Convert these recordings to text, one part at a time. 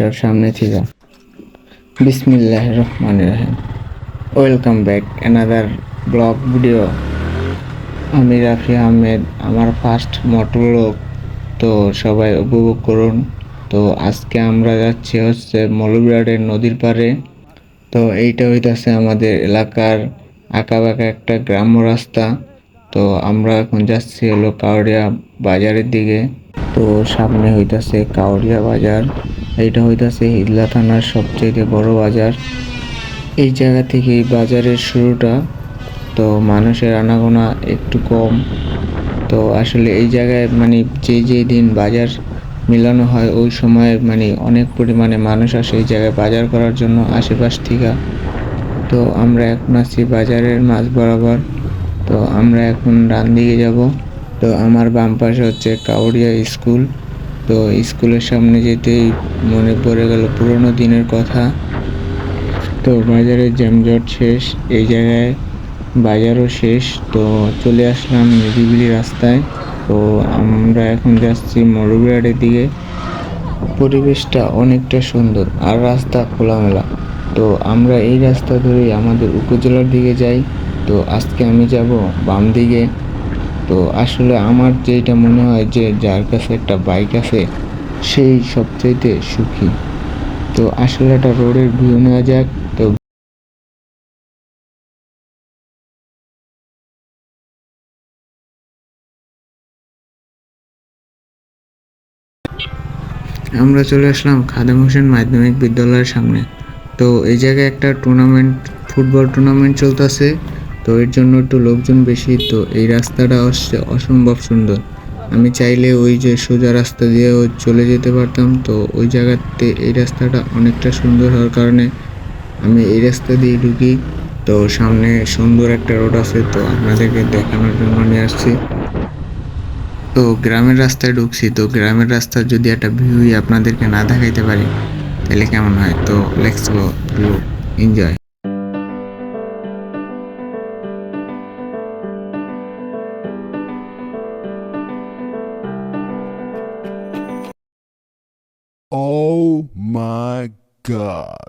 তার সামনে থেকে বিসমিল্লাহ রহমান রাহিম। Welcome back, another blog video. আমি রাফি আহমেদ, আমার ফার্স্ট মোটরলোক তো সবাই উপভোগ করুন। তো আজকে আমরা যাচ্ছি হচ্ছে মৌলবিরাটের নদীর পাড়ে। তো এইটা হইতাছে আমাদের এলাকার আঁকাবাঁকা একটা গ্রাম্য রাস্তা। তো আমরা এখন যাচ্ছি হলো কাউরিয়া বাজারের দিকে। তো সামনে হইতাছে কাউরিয়া বাজার। এইটা হইতাছে হিজলা থানার সবচেয়ে বড় বাজার। এই জায়গা থেকে বাজারের শুরুটা। তো মানুষের আনাগোনা একটু কম। তো আসলে এই জায়গায় মানে যে যে দিন বাজার মিলানো হয়, ওই সময়ে মানে অনেক পরিমাণে মানুষ আসে এই জায়গায় বাজার করার জন্য আশেপাশ থেকে। তো আমরা এখন আছি বাজারের মাঝ বরাবর। তো আমরা এখন ডান দিকে যাব। তো আমার বাম পাশে হচ্ছে কাউরিয়া স্কুল। তো স্কুলের সামনে যেতেই মনে পড়ে গেল পুরোনো দিনের কথা। তো বাজারের জ্যামজট শেষ, এই জায়গায় বাজারও শেষ। তো চলে আসলাম নিরিবিলি রাস্তায়। তো আমরা এখন যাচ্ছি মরুবিরাটের দিকে। পরিবেশটা অনেকটা সুন্দর আর রাস্তা খোলামেলা। তো আমরা এই রাস্তা ধরেই আমাদের উপজেলার দিকে যাই। তো আজকে আমি যাব বাম দিকে তো আসলে আমার যেটা মনে হয় যে যার কাছে একটা বাইক আছে, সেই সবচাইতে সুখী। তো আসলে একটা রোডের ভিউ নেওয়া যাক, তো আমরা চলে আসলাম খাদেম হোসেন মাধ্যমিক বিদ্যালয়ের সামনে। তো এই জায়গায় একটা টুর্নামেন্ট ফুটবল টুর্নামেন্ট চলতেছে। তো এর জন্য একটু লোকজন বেশি, তো এই রাস্তাটা হচ্ছে অসম্ভব সুন্দর। আমি চাইলে ওই যে সোজা রাস্তা দিয়েও চলে যেতে পারতাম, তো ওই জায়গাতে এই রাস্তাটা অনেকটা সুন্দর হওয়ার কারণে আমি এই রাস্তা দিয়ে ঢুকি। তো সামনে সুন্দর একটা রোড আছে, তো আপনাদেরকে দেখানোর জন্য নিয়ে আসছি। তো গ্রামের রাস্তায় ঢুকছি, তো গ্রামের রাস্তার যদি একটা ভিউই আপনাদেরকে না দেখাইতে পারি, তাহলে কেমন হয়? তো লেটস গো এনজয় god.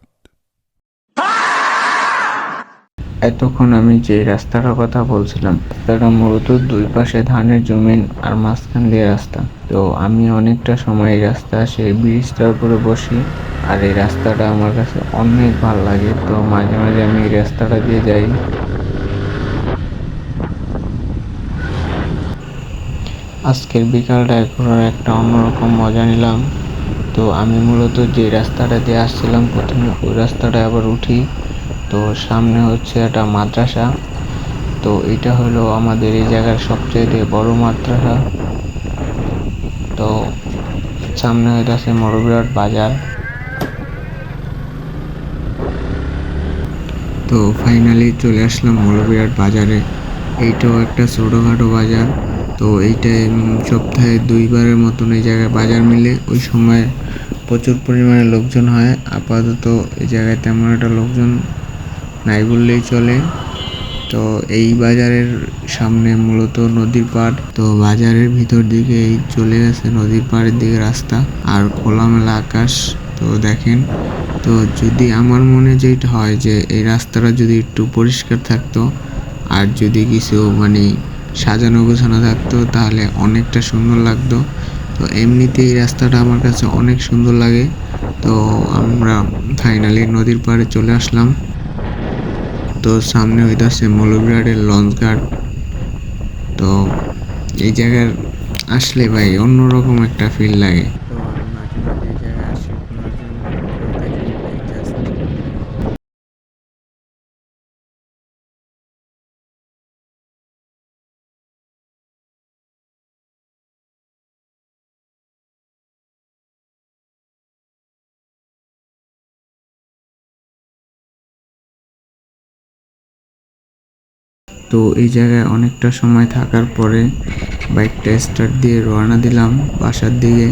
এতক্ষণ আমি যে রাস্তাটার কথা বলছিলাম রাস্তাটা মূলত দুই পাশে ধানের জমিন আর মাঝখান দিয়ে রাস্তা। তো আমি অনেকটা সময় এই রাস্তা সেই ব্রিজটার উপরে বসি, আর এই রাস্তাটা আমার কাছে অনেক ভালো লাগে। তো মাঝে মাঝে আমি এই রাস্তাটা দিয়ে যাই। আজকের বিকালটা ঘোরার একটা অন্যরকম মজা নিলাম। তো আমি মূলত যে রাস্তাটা দিয়ে আসছিলাম প্রথমে, ওই রাস্তাটা আবার উঠি। তো সামনে হচ্ছে একটা মাদ্রাসা। তো এটা হলো আমাদের এই জায়গার সবচেয়ে বড় মাদ্রাসা। তো সামনে হইতেছে মরবিরাট বাজার। তো ফাইনালি চলে আসলাম মরবিরাট বাজারে। এইটাও একটা ছোটোখাটো বাজার। তো এইটা সপ্তাহে দুইবারের মতন এই জায়গায় বাজার মিলে ওই সময় প্রচুর পরিমাণে লোকজন হয়। আপাতত এই জায়গায় তেমন একটা লোকজন নাই বললেই চলে। তো এই বাজারের সামনে মূলত নদীর পাড়। তো বাজারের ভিতর দিকে এই চলে গেছে নদীর পাড়ের দিকে রাস্তা আর খোলামেলা আকাশ। তো দেখেন, তো যদি আমার মনে যেটা হয় যে এই রাস্তাটা যদি একটু পরিষ্কার থাকতো আর যদি কিছু মানে সাজানো গোছানো থাকতো, তাহলে অনেকটা সুন্দর লাগতো। তো এমনিতে এই রাস্তাটা আমার কাছে অনেক সুন্দর লাগে। তো আমরা ফাইনালি নদীর পাড়ে চলে আসলাম। তো সামনে হইতাছে মৌলবিরাটের লঞ্চ গার্ড তো এই জায়গার আসলে ভাই অন্যরকম একটা ফিল লাগে। তো এই জায়গায় অনেকটা সময় থাকার পরে বাইকটা স্টার্ট দিয়ে রওনা দিলাম বাসার দিকে।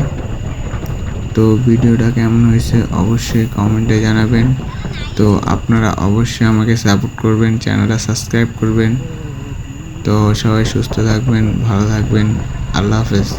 তো ভিডিওটা কেমন হয়েছে অবশ্যই কমেন্টে জানাবেন। তো আপনারা অবশ্যই আমাকে সাপোর্ট করবেন চ্যানেলটা সাবস্ক্রাইব করবেন। তো সবাই সুস্থ থাকবেন, ভালো থাকবেন, আল্লাহ হাফেজ।